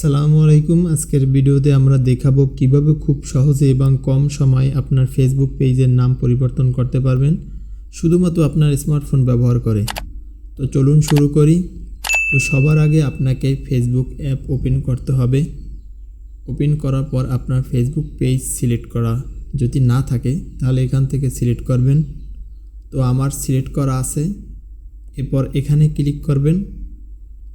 আসসালামু আলাইকুম। আজকের ভিডিওতে আমরা দেখাবো কীভাবে খুব সহজে এবং কম সময়ে আপনার ফেসবুক পেজের নাম পরিবর্তন করতে পারবেন, শুধুমাত্র আপনার স্মার্টফোন ব্যবহার করে। তো চলুন শুরু করি। তো সবার আগে আপনাকে ফেসবুক অ্যাপ ওপেন করতে হবে। ওপেন করার পর আপনার ফেসবুক পেজ সিলেক্ট করা। যদি না থাকে, তাহলে এখান থেকে সিলেক্ট করবেন। তো আমার সিলেক্ট করা আছে। এরপর এখানে ক্লিক করবেন।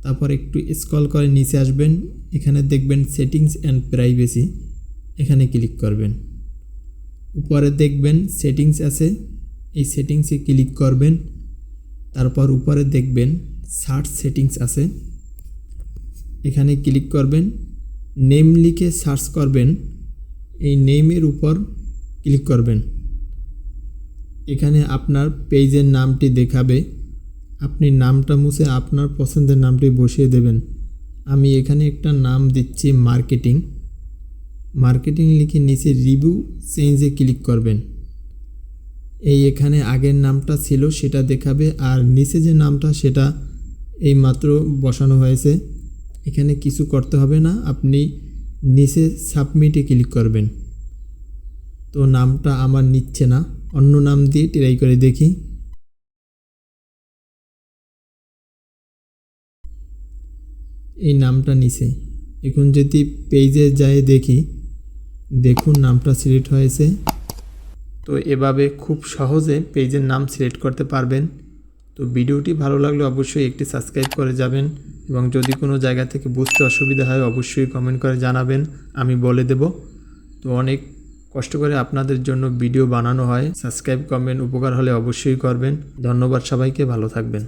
তারপর একটু স্ক্রল করে নিচে আসবেন। এখানে দেখবেন সেটিংস অ্যান্ড প্রাইভেসি এখানে ক্লিক করবেন। উপরে দেখবেন সেটিংস আছে, এই সেটিংসে ক্লিক করবেন। তারপর উপরে দেখবেন সার্চ সেটিংস আছে। এখানে ক্লিক করবেন নেম লিখে সার্চ করবেন, এই নেমের উপর ক্লিক করবেন। এখানে আপনার পেজের নামটি দেখাবে। আপনি নামটা মুছে আপনার পছন্দের নামটি বসিয়ে দেবেন। আমি এখানে একটা নাম দিচ্ছি মার্কেটিং মার্কেটিং লিখে নিচে রিভিউ চেঞ্জে ক্লিক করবেন। এই এখানে আগের নামটা ছিল, সেটা দেখাবে। আর নিচে যে নামটা, সেটা এই মাত্র বসানো হয়েছে। এখানে কিছু করতে হবে না, আপনি নিচে সাবমিটে ক্লিক করবেন। তো নামটা আমার নিচ্ছে না। অন্য নাম দিয়ে ট্রাই করে দেখি। এই নামটা নিচে এখন যদি পেজে যায় দেখি, দেখুন নামটা সিলেক্ট হয়েছে। তো এভাবে খুব সহজে পেজের নাম সিলেক্ট করতে পারবেন। তো ভিডিওটি ভালো লাগলে অবশ্যই একটি সাবস্ক্রাইব করে যাবেন এবং যদি কোনো জায়গা থেকে বুঝতে অসুবিধা হয়, অবশ্যই কমেন্ট করে জানাবেন। আমি বলে দেব। তো অনেক কষ্ট করে আপনাদের জন্য ভিডিও বানানো হয়। সাবস্ক্রাইব কমেন্ট উপকার হলে অবশ্যই করবেন। ধন্যবাদ সবাইকে, ভালো থাকবেন।